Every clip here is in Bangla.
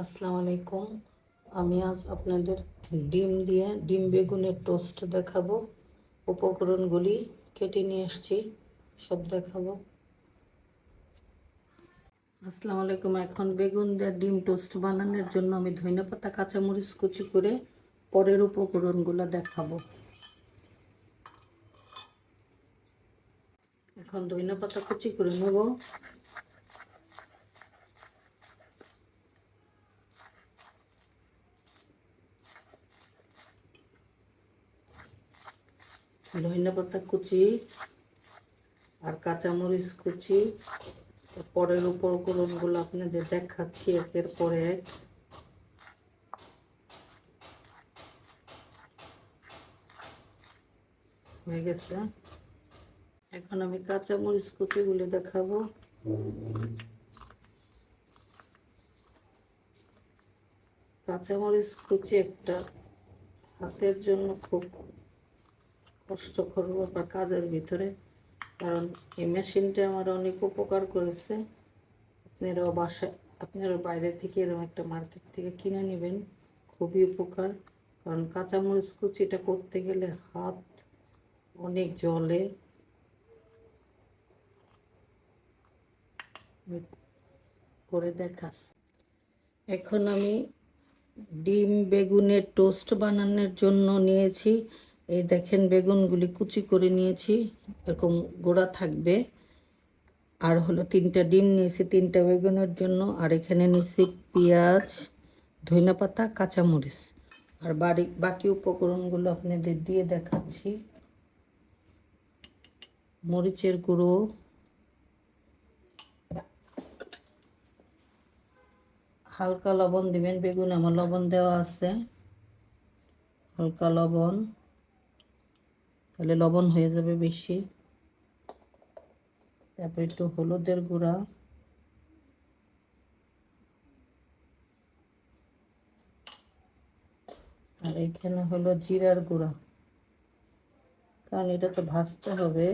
আসসালামু আলাইকুম। আমি আজ আপনাদের ডিম দিয়ে ডিম বেগুনের টোস্ট দেখাবো। উপকরণগুলি কেটে নিয়ে এসেছি সব দেখাবো। আসসালামু আলাইকুম। এখন বেগুন দিয়ে ডিম টোস্ট বানানোর জন্য আমি ধনেপাতা কাঁচামরিচ কুচি করে পরের উপকরণগুলো দেখাবো। এখন ধনেপাতা কুচি করে নেব। ধনেপাতা কুচি আর কাঁচামরিচ কুচি। পরের উপকরণগুলো আপনাদের দেখাচ্ছি একের পরে এক। হয়ে গেছে। এখন আমি কাঁচামরিচ কুচিগুলি দেখাবো। কাঁচামরিচ কুচি একটা হাতের জন্য খুব কষ্টকর ব্যাপার কাজের ভিতরে। কারণ এই মেশিনটা আমার অনেক উপকার করেছে। আপনারাও বাসায় আপনারা বাইরে থেকে এরকম একটা মার্কেট থেকে কিনে নেবেন। খুবই উপকার। কারণ কাঁচামরিচ কুচিটা করতে গেলে হাত অনেক জলে করে দেখাস। এখন আমি ডিম বেগুনের টোস্ট বানানোর জন্য নিয়েছি। এই দেখেন বেগুনগুলি কুচি করে নিয়েছি, এরকম গোড়া থাকবে। আর হলো তিনটা ডিম নিয়েছি, তিনটা বেগুনের জন্য। আর এখানে নিয়েছি পেঁয়াজ ধইনা পাতা কাঁচামরিচ। আর বাড়ি, বাকি উপকরণগুলো আপনাদের দিয়ে দেখাচ্ছি। মরিচের গুঁড়ো। হালকা লবণ দিবেন, বেগুন আমার লবণ দেওয়া আছে। হালকা লবণ। তাহলে লবণ হয়ে যাবে বেশি। তারপর একটু হলুদের গুঁড়া। আর এখানে হলো জিরার গুঁড়া। কারণ এটা তো ভাজতে হবে।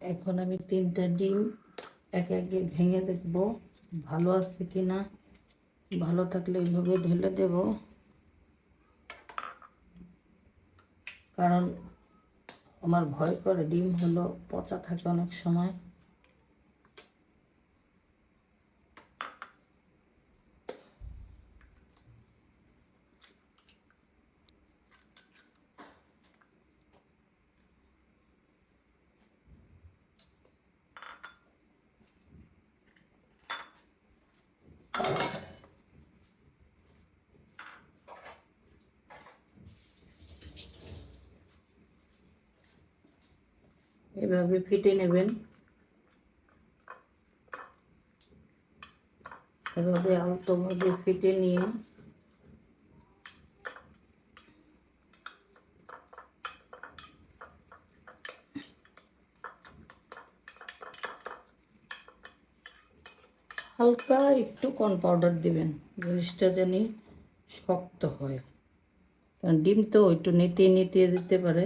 এখন আমি তিনটা ডিম এক একে ভেঙে দেখব ভালো আছে কি না ভালো থাকলে এইভাবে ঢেলে দেব। কারণ আমার ভয় করে ডিম হলো পচা থাকে অনেক সময়। এভাবে ফেটে নেবেন। এভাবে আলতোভাবে ফেটে নিয়ে হালকা একটু কর্ন পাউডার দিবেন, জিনিসটা জানি শক্ত হয়। কারণ ডিম তো একটু নিতে নিতে দিতে পারে।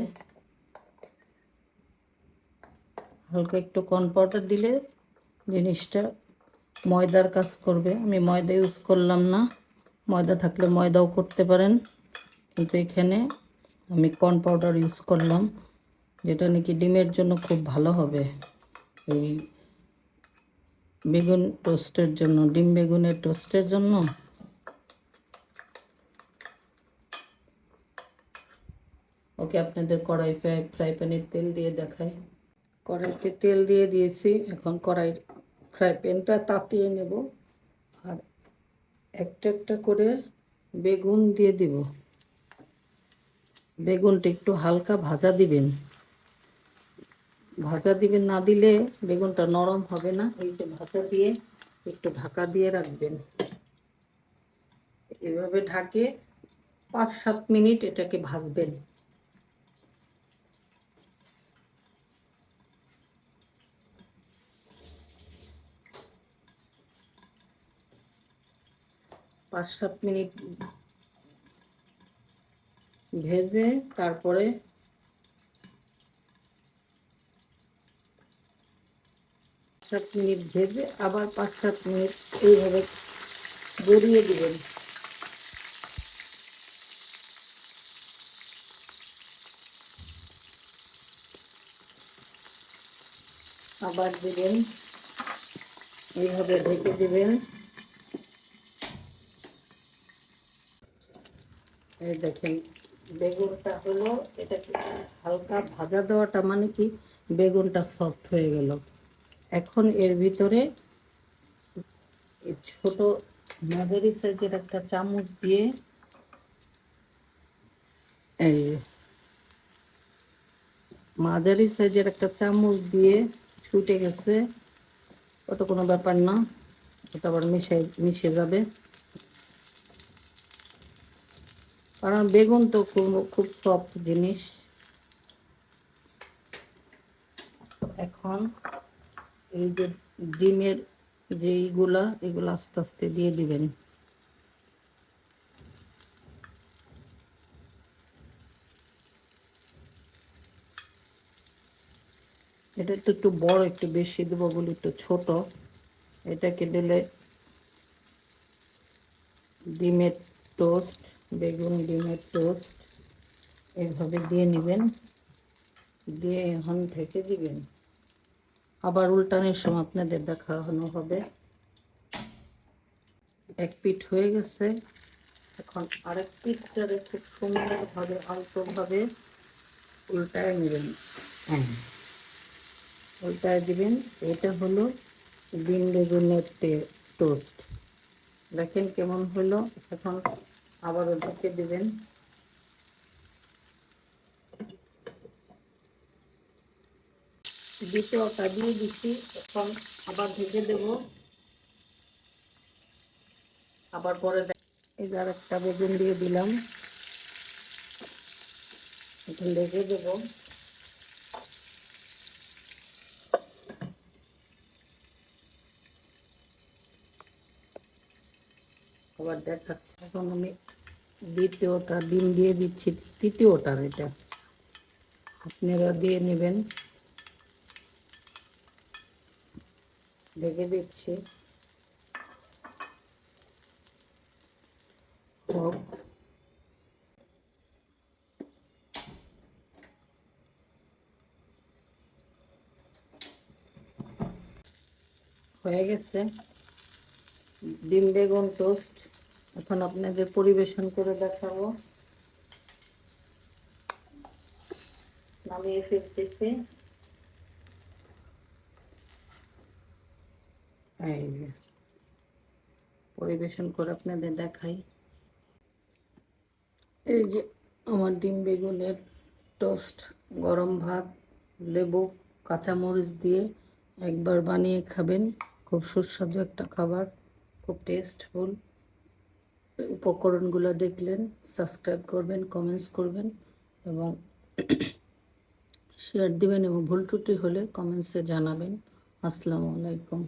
হালকা একটু কর্ন পাউডার দিলে জিনিসটা ময়দার কাজ করবে। আমি ময়দা ইউজ করলাম না। ময়দা থাকলে ময়দাও করতে পারেন। কিন্তু এখানে আমি কর্ন পাউডার ইউজ করলাম, যেটা নাকি ডিমের জন্য খুব ভালো হবে। এই বেগুন টোস্টের জন্য, ডিম বেগুনের টোস্টের জন্য। ওকে, আপনাদের কড়াই ফ্রাই ফ্রাই প্যানের তেল দিয়ে দেখাই। কড়াইতে তেল দিয়ে দিয়েছি। এখন কড়াই ফ্রাই প্যানটা তাতিয়ে নেব আর একটা একটা করে বেগুন দিয়ে দিব। বেগুনটা একটু হালকা ভাজা দিবেন। ভাজা দিবেন না দিলে বেগুনটা নরম হবে না। এই যে ভাজা দিয়ে একটু ঢাকা দিয়ে রাখবেন। এভাবে ঢাকে পাঁচ সাত মিনিট এটাকে ভাজবেন। পাঁচ সাত মিনিট ভেজে তারপরে সাত মিনিট ভেজে আবার পাঁচ সাত মিনিট এইভাবে গড়িয়ে দিবেন। আবার দিবেন। এইভাবে ঢেকে দিবেন। এই দেখেন, বেগুনটা হলো, এটা কি হালকা ভাজা দেওয়াটা মানে কি? বেগুনটা সফট হয়ে গেল। এখন এর ভিতরে ছোট মাঝারি সাইজের একটা চামচ দিয়ে এই মাঝারি সাইজের একটা চামচ দিয়ে ছুটে গেছে। ওটা কোনো ব্যাপার না, ওটা আবার মিশে মিশে যাবে। কারণ বেগুন তো খুব খুব সফট জিনিস। এখন এই যে ডিমের যে এইগুলা, এগুলো আস্তে আস্তে দিয়ে দিবেন। এটা তো একটু বড়, একটু বেশি দেবো বলে একটু ছোট। এটাকে দিলে ডিমের টোস্ট বেগুন ডিমের টোস্ট এভাবে দিয়ে নেবেন। দিয়ে এখন ঢেকে দিবেন। আবার উল্টানোর সময় আপনাদের দেখানো হবে। এক পিঠ হয়ে গেছে। এখন আরেক পিঠটারে খুব সুন্দরভাবে অল্পভাবে উল্টায় নেবেন। হ্যাঁ উল্টায় দিবেন। এটা হলো ডিম বেগুনের টোস্ট। দেখেন কেমন হলো। এখন আবারও দেবেন। দিতে দ্বিতীয়টা দিয়ে দিচ্ছি, এখন আবার ঢেকে দেব। আবার পরে আর একটা বেগুন দিয়ে দিলাম। ঢেকে দেবো। আবার দেখাচ্ছি এখন আমি দ্বিতীয়টা, ডিম দিয়ে দিচ্ছি তৃতীয়টার এটা। আপনারা দিয়ে নেবেন। ঢেকে দিচ্ছি। হয়ে গেছে। ডিম, বেগুন, টোস্ট। এখন আপনাদের পরিবেশন করে দেখাবো। নামিয়ে ফেলতেছি। এই যে, পরিবেশন করে আপনাদের দেখাই। এই যে আমার ডিম বেগুনের টোস্ট, গরম ভাত, লেবু, কাঁচামরিচ দিয়ে একবার বানিয়ে খাবেন। খুব সুস্বাদু একটা খাবার, খুব টেস্টফুল। উপকরণগুলো দেখলেন সাবস্ক্রাইব করবেন কমেন্টস করবেন এবং শেয়ার দিবেন এবং ভুল ত্রুটি হলে কমেন্টসে জানাবেন। আসসালামু আলাইকুম।